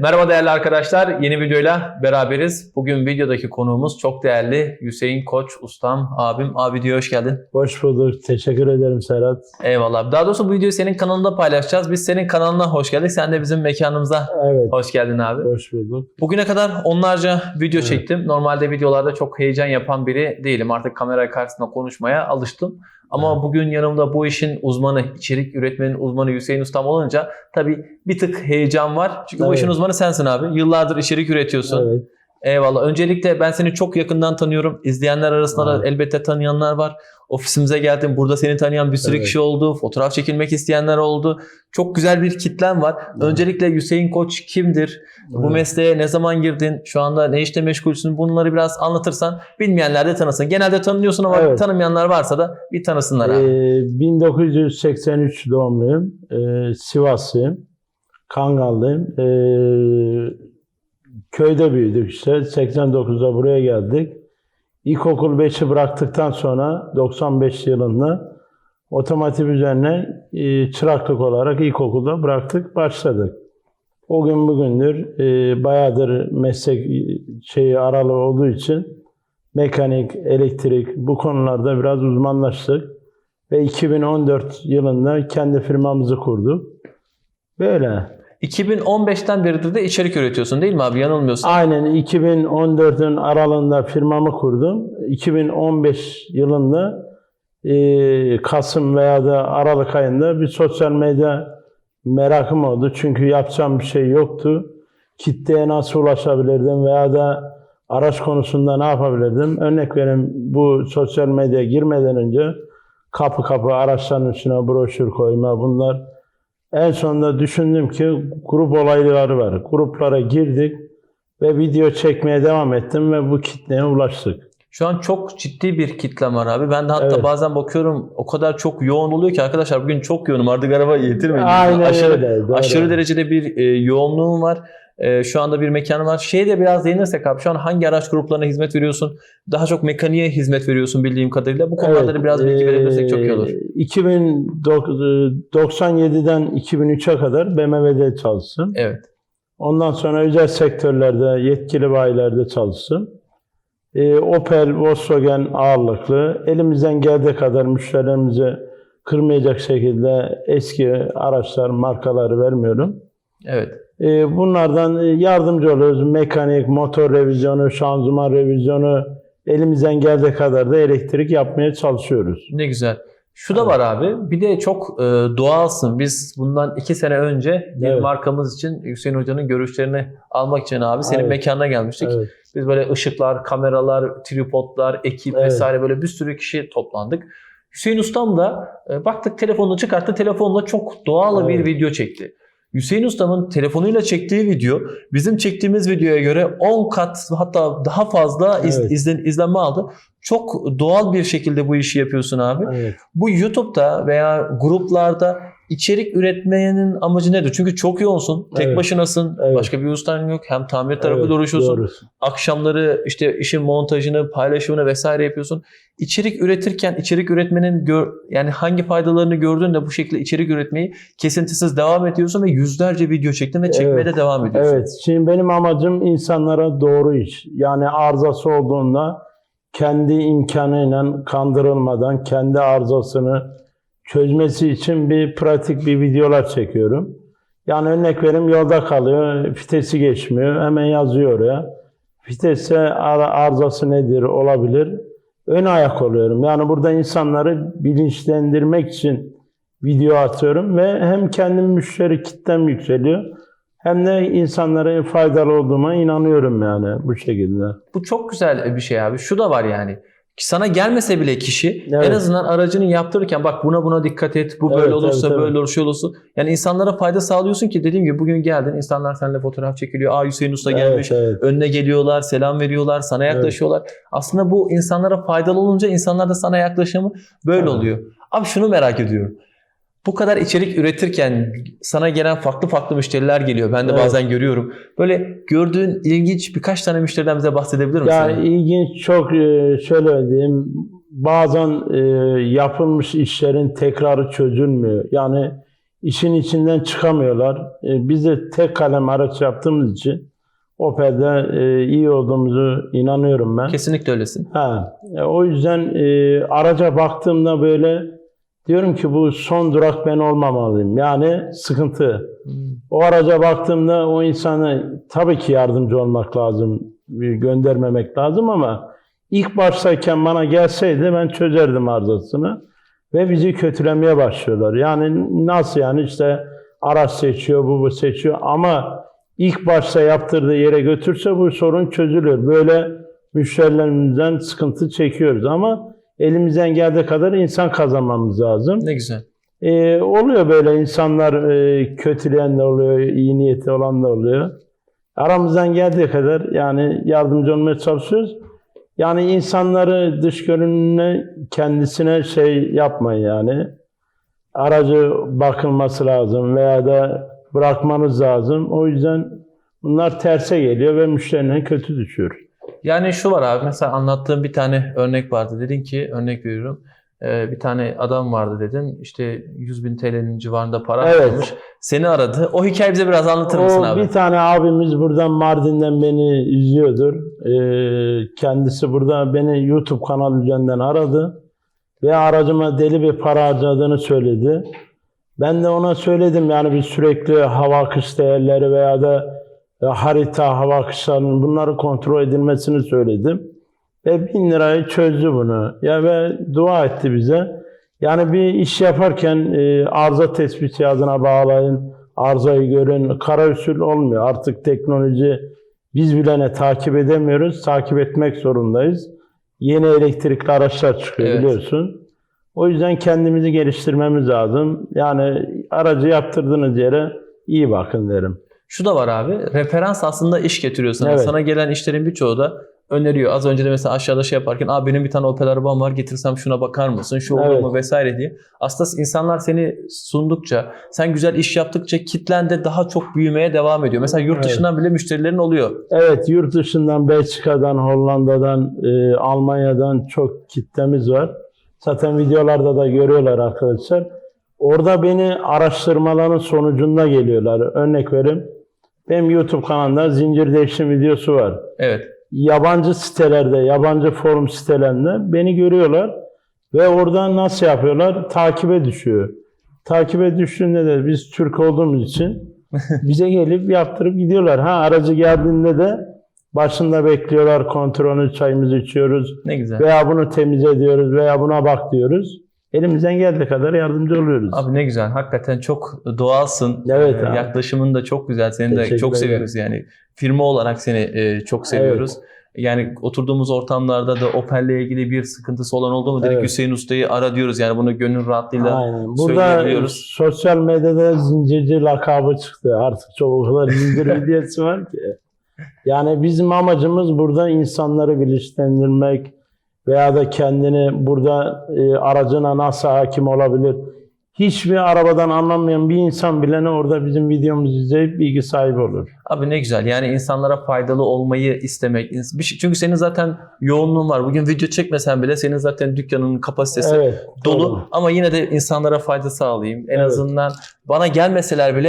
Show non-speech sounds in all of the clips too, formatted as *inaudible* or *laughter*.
Merhaba değerli arkadaşlar. Yeni videoyla beraberiz. Bugün videodaki konuğumuz çok değerli Hüseyin Koç ustam, abim. Abi diyor hoş geldin. Hoş bulduk. Teşekkür ederim Serhat. Eyvallah. Daha doğrusu bu videoyu senin kanalında paylaşacağız. Biz senin kanalına hoş geldik. Sen de bizim mekanımıza Evet. hoş geldin abi. Hoş bulduk. Bugüne kadar onlarca video Evet. çektim. Normalde videolarda çok heyecan yapan biri değilim. Artık kamera karşısında konuşmaya alıştım. Ama Evet. bugün yanımda bu işin uzmanı, içerik üretmenin uzmanı Hüseyin Ustam olunca tabii bir tık heyecan var. Çünkü bu Evet. işin uzmanı sensin abi. Yıllardır içerik üretiyorsun. Evet. Eyvallah. Öncelikle ben seni çok yakından tanıyorum. İzleyenler arasında da Evet. elbette tanıyanlar var. Ofisimize geldim. Burada seni tanıyan bir sürü Evet. kişi oldu. Fotoğraf çekilmek isteyenler oldu. Çok güzel bir kitlen var. Öncelikle Hüseyin Koç kimdir? Bu Evet. mesleğe ne zaman girdin? Şu anda ne işle meşgulsün? Bunları biraz anlatırsan bilmeyenler de tanısın. Genelde tanıyorsun ama Evet. tanımayanlar varsa da bir tanısınlar abi. Ee, 1983 doğumluyum. Ee, Sivaslıyım. Kangallıyım. Ee, köyde büyüdük işte. 89'da buraya geldik. İlkokul 5'i bıraktıktan sonra 95 yılında otomotiv üzerine e, çıraklık olarak ilkokulda bıraktık, başladık. O gün bugündür e, bayağıdır meslek e, şeyi aralığı olduğu için mekanik, elektrik bu konularda biraz uzmanlaştık. Ve 2014 yılında kendi firmamızı kurduk. Böyle. 2015'ten beridir de içerik üretiyorsun değil mi abi? Yanılmıyorsun. Aynen 2014'ün aralığında firmamı kurdum. 2015 yılında e, Kasım veya da Aralık ayında bir sosyal medya merakım oldu. Çünkü yapacağım bir şey yoktu. Kitleye nasıl ulaşabilirdim veya da araç konusunda ne yapabilirdim? Örnek vereyim bu sosyal medyaya girmeden önce kapı kapı araçların içine broşür koyma bunlar. En sonunda düşündüm ki grup olayları var. Gruplara girdik ve video çekmeye devam ettim ve bu kitleye ulaştık. Şu an çok ciddi bir kitlem var abi. Ben de hatta Evet. bazen bakıyorum o kadar çok yoğun oluyor ki arkadaşlar bugün çok yoğunum. Artık araba yedirmeyin. Aynen aşırı, öyle. doğru. aşırı derecede bir e, yoğunluğum var. E, şu anda bir mekanım var. Şeye de biraz değinirsek abi şu an hangi araç gruplarına hizmet veriyorsun? Daha çok mekaniğe hizmet veriyorsun bildiğim kadarıyla. Bu konularda da biraz bilgi verebilirsek çok iyi olur. 2097'den 2003'e kadar BMW'de çalıştım. Evet. Ondan sonra özel sektörlerde, yetkili bayilerde çalıştım. E, Opel, Volkswagen ağırlıklı. Elimizden geldiği kadar müşterilerimizi kırmayacak şekilde eski araçlar, markaları vermiyorum. Evet. E, bunlardan yardımcı oluyoruz. Mekanik, motor revizyonu, şanzıman revizyonu, elimizden geldiği kadar da elektrik yapmaya çalışıyoruz. Ne güzel. Şu da Evet. var abi. Bir de çok e, doğalsın. Biz bundan iki sene önce bir Evet. markamız için Hüseyin Hoca'nın görüşlerini almak için abi senin Evet. mekanına gelmiştik. Evet. Biz böyle ışıklar, kameralar, tripodlar, ekip Evet. vesaire böyle bir sürü kişi toplandık. Hüseyin Ustam da e, baktık telefonunu çıkarttı. Telefonla çok doğal bir Evet. video çekti. Hüseyin Ustam'ın telefonuyla çektiği video bizim çektiğimiz videoya göre 10 kat hatta daha fazla iz- Evet. izlen- izlenme aldı. Çok doğal bir şekilde bu işi yapıyorsun abi. Evet. Bu YouTube'da veya gruplarda içerik üretmenin amacı nedir? Çünkü çok yoğunsun, tek Evet. başınasın, Evet. başka bir ustan yok. Hem tamir tarafı Evet, uğraşıyorsun, doğru. akşamları işte işin montajını, paylaşımını vesaire yapıyorsun. İçerik üretirken içerik üretmenin gör, yani hangi faydalarını gördün de bu şekilde içerik üretmeyi kesintisiz devam ediyorsun ve yüzlerce video çektin ve çekmeye Evet. de devam ediyorsun. Evet. Şimdi benim amacım insanlara doğru iş. Yani arızası olduğunda kendi imkanıyla kandırılmadan kendi arızasını çözmesi için bir pratik bir videolar çekiyorum. Yani örnek vereyim yolda kalıyor, fitesi geçmiyor. Hemen yazıyor oraya. Vitese ar- arızası nedir olabilir. Ön ayak oluyorum. Yani burada insanları bilinçlendirmek için video atıyorum ve hem kendim müşteri kitlem yükseliyor hem de insanlara faydalı olduğuma inanıyorum yani bu şekilde. Bu çok güzel bir şey abi. Şu da var yani. Ki Sana gelmese bile kişi Evet. en azından aracını yaptırırken bak buna buna dikkat et. Bu böyle Evet, olursa evet, böyle olur şey olursa. Yani insanlara fayda sağlıyorsun ki dediğim gibi bugün geldin insanlar seninle fotoğraf çekiliyor. Aa Hüseyin Usta gelmiş. Evet, evet. Önüne geliyorlar, selam veriyorlar, sana yaklaşıyorlar. Aslında bu insanlara faydalı olunca insanlar da sana yaklaşımı böyle Evet. oluyor. Abi şunu merak ediyorum. Bu kadar içerik üretirken sana gelen farklı farklı müşteriler geliyor. Ben de Evet. bazen görüyorum. Böyle gördüğün ilginç birkaç tane müşteriden bize bahsedebilir misin? Yani ilginç çok e, şöyle diyeyim bazen e, yapılmış işlerin tekrarı çözülmüyor. Yani işin içinden çıkamıyorlar. E, biz de tek kalem araç yaptığımız için Opel'de e, iyi olduğumuzu inanıyorum ben. Kesinlikle öylesin. Ha, e, o yüzden e, araca baktığımda böyle diyorum ki bu son durak ben olmamalıyım. Yani sıkıntı. O araca baktığımda o insanı tabii ki yardımcı olmak lazım, göndermemek lazım ama ilk baştayken bana gelseydi ben çözerdim arızasını ve bizi kötülemeye başlıyorlar. Yani nasıl yani işte araç seçiyor, bu bu seçiyor ama ilk başta yaptırdığı yere götürse bu sorun çözülür. Böyle müşterilerimizden sıkıntı çekiyoruz ama elimizden geldiği kadar insan kazanmamız lazım. Ne güzel. Ee, oluyor böyle insanlar e, kötüleyen de oluyor, iyi niyeti olan da oluyor. Aramızdan geldiği kadar yani yardımcı olmaya çalışıyoruz. Yani insanları dış görünümüne kendisine şey yapmayın yani. Aracı bakılması lazım veya da bırakmanız lazım. O yüzden bunlar terse geliyor ve müşterine kötü düşüyor. Yani şu var abi mesela anlattığım bir tane örnek vardı. Dedin ki örnek veriyorum. e, bir tane adam vardı dedin. İşte 100 bin TL'nin civarında para Evet. Seni aradı. O hikayeyi bize biraz anlatır mısın O abi? bir tane abimiz buradan Mardin'den beni izliyordur. Ee, kendisi burada beni YouTube kanalı üzerinden aradı ve aracıma deli bir para harcadığını söyledi. Ben de ona söyledim yani biz sürekli hava akış değerleri veya da e, harita hava akışlarının bunları kontrol edilmesini söyledim. Ve bin lirayı çözdü bunu. Ya ve dua etti bize. Yani bir iş yaparken e, arıza tespit cihazına bağlayın, arızayı görün. Kara usul olmuyor. Artık teknoloji biz bilene takip edemiyoruz. Takip etmek zorundayız. Yeni elektrikli araçlar çıkıyor Evet. biliyorsun. O yüzden kendimizi geliştirmemiz lazım. Yani aracı yaptırdığınız yere iyi bakın derim. Şu da var abi. Referans aslında iş getiriyor sana. Evet. Sana gelen işlerin birçoğu da öneriyor. Az önce de mesela aşağıda şey yaparken abi benim bir tane Opel arabam var getirsem şuna bakar mısın? Şu olur Evet. mu vesaire diye. Aslında insanlar seni sundukça, sen güzel iş yaptıkça kitlen de daha çok büyümeye devam ediyor. Mesela yurt Evet. dışından bile müşterilerin oluyor. Evet, yurt dışından, Belçika'dan, Hollanda'dan, e, Almanya'dan çok kitlemiz var. Zaten videolarda da görüyorlar arkadaşlar. Orada beni araştırmaların sonucunda geliyorlar. Örnek vereyim. Benim YouTube kanalımda zincir değişim videosu var. Evet. Yabancı sitelerde, yabancı forum sitelerinde beni görüyorlar. Ve orada nasıl yapıyorlar? Takibe düşüyor. Takibe düştüğünde de biz Türk olduğumuz için *laughs* bize gelip yaptırıp gidiyorlar. Ha aracı geldiğinde de başında bekliyorlar kontrolünü, çayımızı içiyoruz. Ne güzel. Veya bunu temiz ediyoruz veya buna bak diyoruz. Elimizden geldiği kadar yardımcı oluyoruz. Abi ne güzel. Hakikaten çok doğalsın. Evet Ee, abi. Yaklaşımın da çok güzel. Seni de çok seviyoruz yani. Firma olarak seni e, çok seviyoruz. Yani oturduğumuz ortamlarda da Opel'le ilgili bir sıkıntısı olan oldu mu? Direkt Evet. Hüseyin Usta'yı ara diyoruz. Yani bunu gönül rahatlığıyla Aynen. Burada sosyal medyada zincirci lakabı çıktı. Artık çok o kadar zincir *laughs* videosu var ki. Yani bizim amacımız burada insanları bilinçlendirmek veya da kendini burada e, aracına nasıl hakim olabilir. Hiçbir arabadan anlamayan bir insan bile ne orada bizim videomuzu izleyip bilgi sahibi olur. Abi ne güzel. Yani insanlara faydalı olmayı istemek. Bir şey- Çünkü senin zaten yoğunluğun var. Bugün video çekmesen bile senin zaten dükkanının kapasitesi Evet. dolu. doğru. Ama yine de insanlara fayda sağlayayım. En Evet. azından bana gelmeseler bile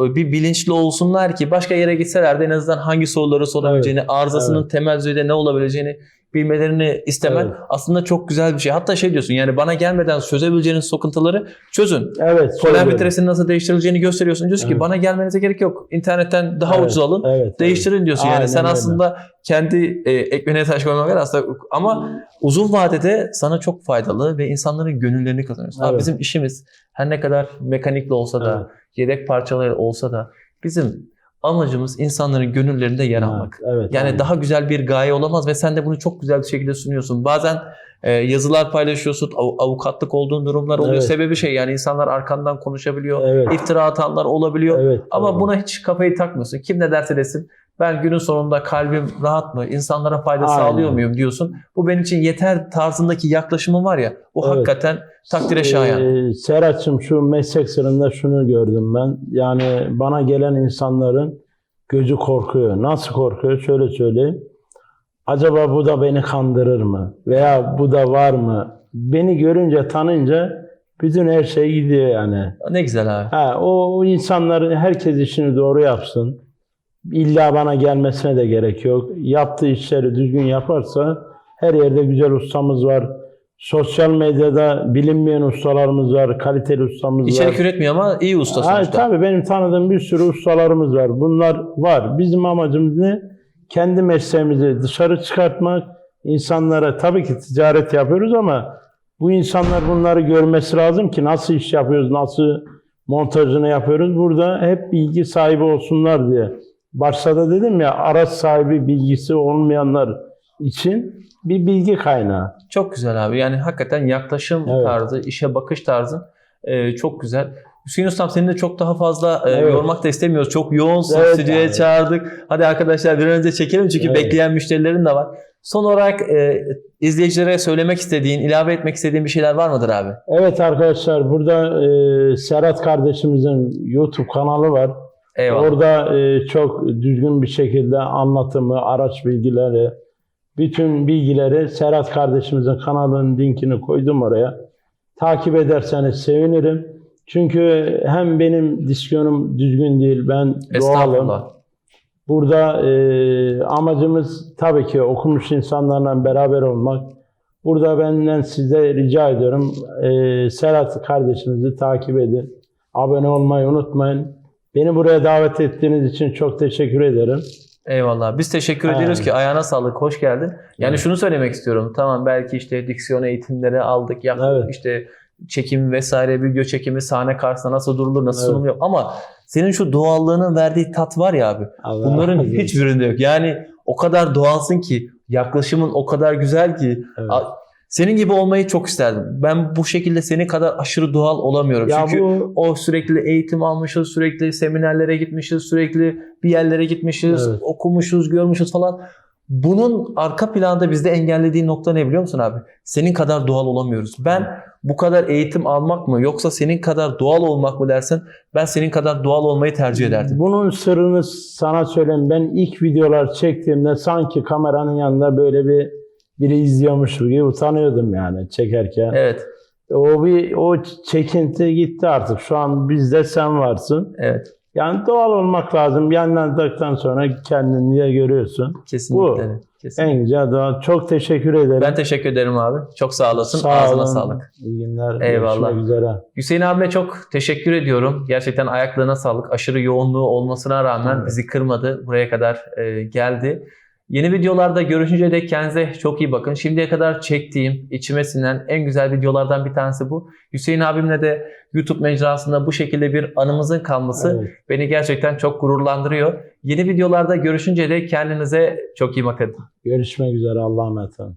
e, bir bilinçli olsunlar ki başka yere gitseler de en azından hangi soruları sorabileceğini, arızasının temel düzeyde ne olabileceğini bilmelerini istemen Evet. aslında çok güzel bir şey. Hatta şey diyorsun yani bana gelmeden çözebileceğiniz sıkıntıları çözün. Evet. Polen filtresini nasıl değiştirileceğini gösteriyorsun. Diyorsun ki Evet. bana gelmenize gerek yok. İnternetten daha Evet, ucuz alın. Evet. Değiştirin diyorsun yani. Aynen Sen öyle. aslında kendi e, ekmeğine taş koymak aslında ama uzun vadede sana çok faydalı ve insanların gönüllerini kazanıyorsun. Abi Evet. bizim işimiz her ne kadar mekanikli olsa da, Evet. yedek parçaları olsa da bizim amacımız insanların gönüllerinde yer Evet, almak. Evet. Yani aynen. daha güzel bir gaye olamaz ve sen de bunu çok güzel bir şekilde sunuyorsun. Bazen e, yazılar paylaşıyorsun, av- avukatlık olduğun durumlar oluyor. Evet. Sebebi şey yani insanlar arkandan konuşabiliyor, Evet. iftira atanlar olabiliyor. Evet. Ama doğru. buna hiç kafayı takmıyorsun. Kim ne derse desin. Ben günün sonunda kalbim rahat mı? İnsanlara fayda Aynen. sağlıyor muyum diyorsun. Bu benim için yeter tarzındaki yaklaşımın var ya. Bu Evet. hakikaten takdire şayan. Ee, Serhat'cığım şu meslek sırrında şunu gördüm ben. Yani bana gelen insanların gözü korkuyor. Nasıl korkuyor? Şöyle söyleyeyim. Acaba bu da beni kandırır mı? Veya bu da var mı? Beni görünce, tanınca Bütün her şey gidiyor yani. Ne güzel abi. Ha, o, o insanların herkes işini doğru yapsın. İlla bana gelmesine de gerek yok. Yaptığı işleri düzgün yaparsa her yerde güzel ustamız var. Sosyal medyada bilinmeyen ustalarımız var, kaliteli ustamız var. İçerik üretmiyor ama iyi usta Ha, sonuçta. tabii benim tanıdığım bir sürü ustalarımız var. Bunlar var. Bizim amacımız ne? Kendi mesleğimizi dışarı çıkartmak. İnsanlara tabii ki ticaret yapıyoruz ama bu insanlar bunları görmesi lazım ki nasıl iş yapıyoruz, nasıl montajını yapıyoruz. Burada hep bilgi sahibi olsunlar diye. Başta da dedim ya araç sahibi bilgisi olmayanlar için bir bilgi kaynağı. Çok güzel abi. Yani hakikaten yaklaşım Evet. tarzı, işe bakış tarzı e, çok güzel. Hüseyin Ustam seni de çok daha fazla e, Evet. yormak da istemiyoruz. Çok yoğunsun. Evet Stüdyoya abi. çağırdık. Hadi arkadaşlar bir an önce çekelim çünkü Evet. bekleyen müşterilerin de var. Son olarak e, izleyicilere söylemek istediğin, ilave etmek istediğin bir şeyler var mıdır abi? Evet arkadaşlar burada e, Serhat kardeşimizin YouTube kanalı var. Eyvallah. Orada e, çok düzgün bir şekilde anlatımı, araç bilgileri, bütün bilgileri Serhat kardeşimizin kanalının linkini koydum oraya. Takip ederseniz sevinirim. Çünkü hem benim diksiyonum düzgün değil, ben doğalım. Burada e, amacımız tabii ki okumuş insanlarla beraber olmak. Burada benden size rica ediyorum. E, Serhat kardeşimizi takip edin. Abone olmayı unutmayın. Beni buraya davet ettiğiniz için çok teşekkür ederim. Eyvallah. Biz teşekkür Evet. ediyoruz ki ayağına sağlık, hoş geldin. Yani Evet. şunu söylemek istiyorum. Tamam belki işte diksiyon eğitimleri aldık, yaptık. Evet. işte çekim vesaire, video çekimi, sahne karşısında nasıl durulur, nasıl Evet. sunum. Ama senin şu doğallığının verdiği tat var ya abi. Allah Bunların olsun. hiçbirinde yok. Yani o kadar doğalsın ki, yaklaşımın o kadar güzel ki. Evet. Senin gibi olmayı çok isterdim. Ben bu şekilde senin kadar aşırı doğal olamıyorum. Ya Çünkü bu o sürekli eğitim almışız, sürekli seminerlere gitmişiz, sürekli bir yerlere gitmişiz, Evet. okumuşuz, görmüşüz falan. Bunun arka planda bizde engellediği nokta ne biliyor musun abi? Senin kadar doğal olamıyoruz. Ben bu kadar eğitim almak mı yoksa senin kadar doğal olmak mı dersen ben senin kadar doğal olmayı tercih ederdim. bunun sırrını sana söyleyeyim. Ben ilk videolar çektiğimde sanki kameranın yanında böyle bir biri izliyormuş gibi utanıyordum yani çekerken. Evet, O bir o çekinti gitti artık. Şu an bizde sen varsın. evet. Yani doğal olmak lazım. Yanlandıktan sonra kendini de görüyorsun. Kesinlikle. kesinlikle. En güzel doğal. Çok teşekkür ederim. Ben teşekkür ederim abi. Çok sağ olasın. Sağ Ağzına olun. sağlık. İyi günler. Eyvallah. Üzere. Hüseyin abime çok teşekkür ediyorum. Gerçekten ayaklarına sağlık. Aşırı yoğunluğu olmasına rağmen Evet. bizi kırmadı. Buraya kadar e, geldi. Yeni videolarda görüşünce de kendinize çok iyi bakın. Şimdiye kadar çektiğim, içime sinen en güzel videolardan bir tanesi bu. Hüseyin abimle de YouTube mecrasında bu şekilde bir anımızın kalması Evet. beni gerçekten çok gururlandırıyor. Yeni videolarda görüşünce de kendinize çok iyi bakın. Görüşmek üzere. Allah'a emanet olun.